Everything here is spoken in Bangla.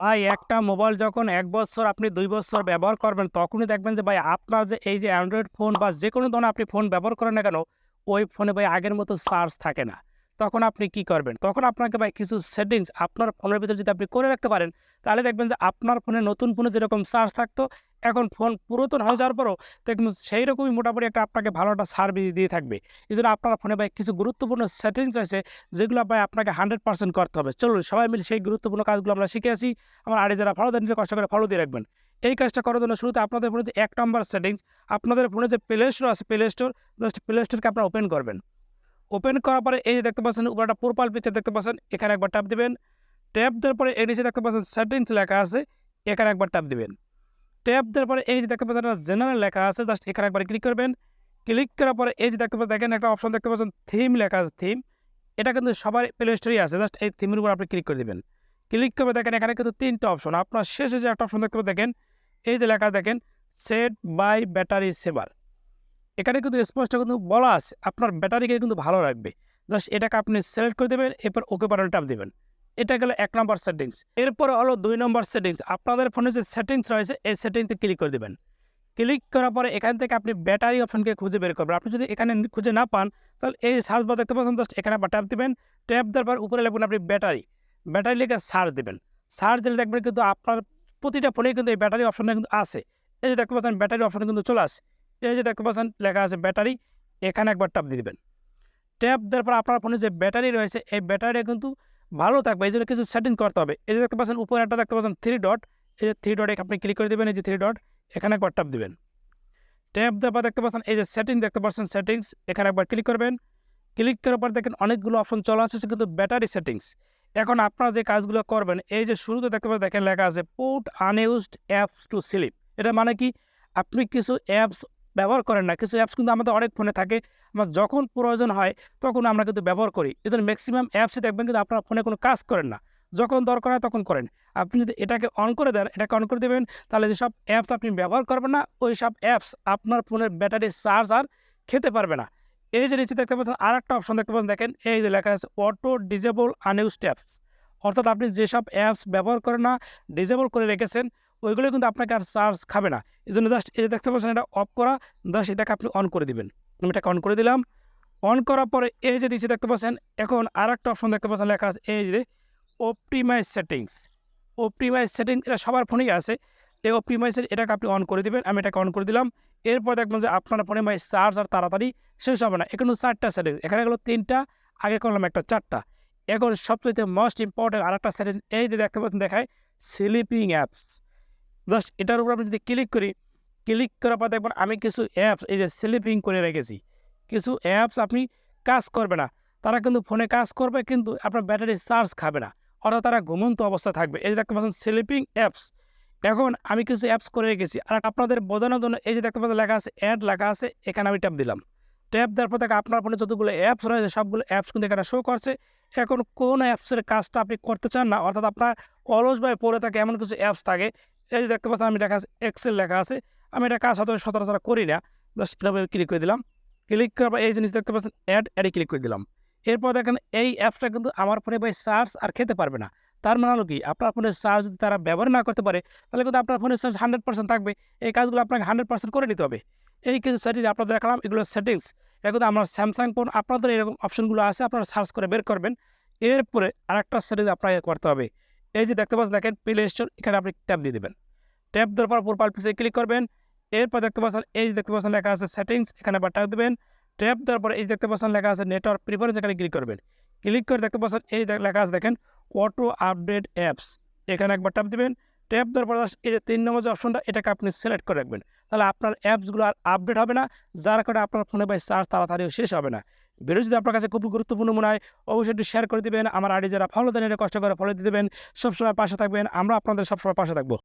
ভাই, একটা মোবাইল যখন এক বছর আপনি দুই বছর ব্যবহার করবেন, তখনই দেখবেন যে ভাই, আপনার যে এই যে অ্যান্ড্রয়েড ফোন বা যে কোনো ধরনের আপনি ফোন ব্যবহার করেন না কেন, ওই ফোনে ভাই আগের মতো চার্জ থাকে না। তখন আপনি কি করবেন? তখন আপনাকে ভাই কিছু সেটিংস আপনার ফোনের ভিতরে যদি আপনি করে রাখতে পারেন, তাহলে দেখবেন যে আপনার ফোনে নতুন ফোনে যেরকম চার্জ থাকতো, এখন ফোন পুরাতন হয়ে যাওয়ার পরও দেখবেন সেই রকমই মোটামুটি একটা আপনাকে ভালো একটা সার্ভিস দিয়ে থাকবে। এই জন্য আপনার ফোনে ভাই কিছু গুরুত্বপূর্ণ সেটিংস রয়েছে যেগুলো ভাই আপনাকে হান্ড্রেড পার্সেন্ট করতে হবে। চলুন সবাই মিলে সেই গুরুত্বপূর্ণ কাজগুলো আমরা শিখে আসি। আমার আড়ে যারা ফলো দেন কষ্ট করে ফলো দিয়ে রাখবেন। এই কাজটা করার জন্য শুরুতে আপনাদের ফোনে যে এক নম্বর সেটিংস আপনাদের ফোনে যে প্লে স্টোর আছে প্লে স্টোর জাস্ট প্লে স্টোরকে আপনারা ওপেন করবেন। ওপেন করার পরে এই যে দেখতে পাচ্ছেন উপরে একটা প্রোফাইল পিকচার দেখতে পাচ্ছেন, এখানে একবার ট্যাপ দিবেন। ট্যাপ দেওয়ার পরে এই নিচে দেখতে পাচ্ছেন সেটিংস লেখা আছে, এখানে একবার ট্যাপ দিবেন। ট্যাপ দেওয়ার পরে এই যে দেখতে পাচ্ছেন, একটা জেনারেল লেখা আছে জাস্ট এখানে একবার ক্লিক করবেন। ক্লিক করার পরে এই যে দেখতে পাচ্ছেন, দেখেন একটা অপশন দেখতে পাচ্ছেন থিম লেখা আছে থিম এটা কিন্তু সবার প্লে স্টোরেই আছে জাস্ট এই থিমের উপর আপনি ক্লিক করে দেবেন। ক্লিক করে দেখেন, এখানে কিন্তু তিনটা অপশন আপনার শেষে যে একটা অপশন দেখতে দেখেন, এই যে লেখা দেখেন সেট বাই ব্যাটারি সেভার এখানে কিন্তু স্পষ্ট কিন্তু বলা আছে, আপনার ব্যাটারিকে কিন্তু ভালো রাখবে। জাস্ট এটাকে আপনি সিলেক্ট করে দেবেন, এরপর ওকে বাটন টাপ দেবেন। এটা গেল এক নম্বর সেটিংস এরপর হলো দুই নম্বর সেটিংস আপনাদের ফোনে যে সেটিংস রয়েছে, এই সেটিংসে ক্লিক করে দেবেন। ক্লিক করার পরে এখান থেকে আপনি ব্যাটারি অপশনকে খুঁজে বের করবেন। আপনি যদি এখানে খুঁজে না পান, তাহলে এই সার্চ বার দেখতে পাচ্ছেন, জাস্ট এখানে ট্যাপ দেবেন। ট্যাপ দেওয়ার পর উপরে লিখবেন আপনি ব্যাটারি ব্যাটারি লিখে সার্চ দেবেন। সার্চ দিলে দেখবেন কিন্তু আপনার প্রতিটা ফোনেই কিন্তু এই ব্যাটারি অপশনটা কিন্তু আছে। এই যে দেখতে পাচ্ছেন ব্যাটারি অপশন কিন্তু চলে আসে এই যে দেখতে পাচ্ছেন, লেখা আছে ব্যাটারি, এখানে একবার ট্যাপ দিয়ে দেবেন। ট্যাপ দেওয়ার পর আপনার ফোনে যে ব্যাটারি রয়েছে, এই ব্যাটারি কিন্তু ভালো থাকবে, এই জন্য কিছু সেটিং করতে হবে। এই যে দেখতে পাচ্ছেন, উপরে একটা দেখতে পাচ্ছেন থ্রি ডট এই যে থ্রি ডটে আপনি ক্লিক করে দেবেন, এই যে থ্রি ডট এখানে একবার ট্যাপ দিবেন। ট্যাপ দেওয়ার পর দেখতে পাচ্ছেন, এই যে সেটিং দেখতে পাচ্ছেন সেটিংস এখানে একবার ক্লিক করবেন। ক্লিক করার পর দেখেন অনেকগুলো অপশন চলে আসছে কিন্তু ব্যাটারি সেটিংস এখন আপনারা যে কাজগুলো করবেন, এই যে শুরুতে দেখতে পাচ্ছেন, দেখেন লেখা আছে put unused apps to sleep এটা মানে কি? আপনি কিছু অ্যাপস ব্যবহার করেন না। কিছু অ্যাপস কিন্তু আমাদের অনেক ফোনে থাকে। আমার যখন প্রয়োজন হয়, তখন আমরা কিন্তু ব্যবহার করি। এদের ম্যাক্সিমাম অ্যাপসই দেখবেন কিন্তু আপনার ফোনে কোনো কাজ করেন না। যখন দরকার হয় তখন করেন। আপনি যদি এটাকে অন করে দেন, এটাকে অন করে দেবেন, তাহলে যেসব অ্যাপস আপনি ব্যবহার করবেন না, ওই সব অ্যাপস আপনার ফোনের ব্যাটারি চার্জ আর খেতে পারবে না। এই যে নিচে দেখতে পাচ্ছেন আর একটা অপশন দেখতে পাচ্ছেন, দেখেন, এই যে লেখা আছে অটো ডিজেবল আনইউজড অ্যাপস অর্থাৎ আপনি যেসব অ্যাপস ব্যবহার করেন না ডিজেবল করে রেখেছেন ওইগুলো কিন্তু আপনাকে আর চার্জ খাবে না। এই জন্য জাস্ট যে দেখতে পাচ্ছেন এটা অফ করা জাস্ট এটাকে আপনি অন করে দিবেন। আমি এটাকে অন করে দিলাম। অন করার পরে এই যে দিচ্ছে দেখতে পাচ্ছেন, এখন আর একটা অপশন দেখতে পাচ্ছেন লেখা আছে, এই যে অপটিমাইজ সেটিংস অপটিমাইজ সেটিং এটা সবার ফোনেই আছে। এই অপটিমাইজের এটাকে আপনি অন করে দিবেন, আমি এটাকে অন করে দিলাম। এরপর দেখবেন যে আপনার ফোনে ভাই চার্জ আর তাড়াতাড়ি শেষ হবে না। এখানে চারটা সেটিংস এখানে গেলো তিনটা, আগে করলাম একটা চারটা। এখন সবচেয়ে মোস্ট ইম্পর্টেন্ট আর একটা সেটিংস এই যে দেখতে পাচ্ছেন, দেখায় স্লিপিং অ্যাপস জাস্ট এটার উপর আমি যদি ক্লিক করি ক্লিক করার পর দেখবেন আমি কিছু অ্যাপস এই যে স্লিপিং করে রেখেছি। কিছু অ্যাপস আপনি কাজ করবে না। তারা কিন্তু ফোনে কাজ করবে কিন্তু আপনার ব্যাটারি চার্জ খাবে না। অর্থাৎ তারা ঘুমন্ত অবস্থা থাকবে। এই যে দেখতে পাচ্ছেন স্লিপিং অ্যাপস এখন আমি কিছু অ্যাপস করে রেখেছি। আর আপনাদের বোঝানোর জন্য এই যে দেখতে পাচ্ছেন লেখা আছে অ্যাড লেখা আছে, এখানে আমি ট্যাপ দিলাম। ট্যাপ দেওয়ার পর দেখে আপনার ফোনে যতগুলো অ্যাপস রয়েছে, সবগুলো অ্যাপস কিন্তু এখানে শো করছে। এখন কোন অ্যাপসের কাজটা আপনি করতে চান না? অর্থাৎ আপনার অলসভাবে পড়ে থাকে এমন কিছু অ্যাপস থাকে এই যে দেখতে পাচ্ছেন, আমি লেখা আছে এক্সেল লেখা আছে। আমি এটা কাজ হয়তো সচরাচর করি না। জাস্ট এটা ক্লিক করে দিলাম। ক্লিক করার পর এই জিনিস দেখতে পাচ্ছেন অ্যাড অ্যাডে ক্লিক করে দিলাম। এরপর দেখেন, এই অ্যাপসটা কিন্তু আমার ফোনে ভাই চার্জ আর খেতে পারবে না। তার মানে হলো কি? আপনার ফোনের চার্জ যদি তারা ব্যবহার না করতে পারে, তাহলে কিন্তু আপনার ফোনের চার্জ হান্ড্রেড পার্সেন্ট থাকবে। এই কাজগুলো আপনাকে হান্ড্রেড পার্সেন্ট করে নিতে হবে। এই কিন্তু সেটিংস আপনাদের দেখালাম, এগুলো সেটিংস এটা কিন্তু আমার স্যামসাং ফোন আপনাদের এরকম অপশনগুলো আছে, আপনারা সার্চ করে বের করবেন। এরপরে আরেকটা সেটিংস আপনাকে করতে হবে। এই যে দেখতে পাচ্ছেন, দেখেন প্লে স্টোর এখানে আপনি ট্যাপ দিয়ে দেবেন। ট্যাপ দেওয়ার পর প্রোফাইল পিসে ক্লিক করবেন। এরপর দেখতে পাচ্ছেন, এই যে দেখতে পাচ্ছেন, লেখা আছে সেটিংস এখানে আবার ট্যাপ দেবেন। ট্যাপ দেওয়ার পর এই দেখতে পাচ্ছেন, লেখা আছে নেটওয়ার্ক প্রিফারেন্স এখানে ক্লিক করবেন। ক্লিক করে দেখতে পাচ্ছেন, এই লেখা আছে, দেখেন অটো আপডেট অ্যাপস এখানে একবার ট্যাপ দেবেন। ট্যাপ দেওয়ার পর এই যে তিন নম্বর যে অপশনটা, এটাকে আপনি সিলেক্ট করে রাখবেন। তাহলে আপনার অ্যাপসগুলো আর আপডেট হবে না, যার কারণে আপনার ফোনে বাই চার্জ তাড়াতাড়ি শেষ হবে না। ভিডিও যদি আপনার কাছে খুব গুরুত্বপূর্ণ মনে হয়, অবশ্যই একটু শেয়ার করে দেবেন, আমার আইডি যারা ফলো দেন, এটা কষ্ট করে ফলো দিয়ে দেবেন। সবসময় পাশে থাকবেন আমরা আপনাদের সবসময় পাশে থাকব।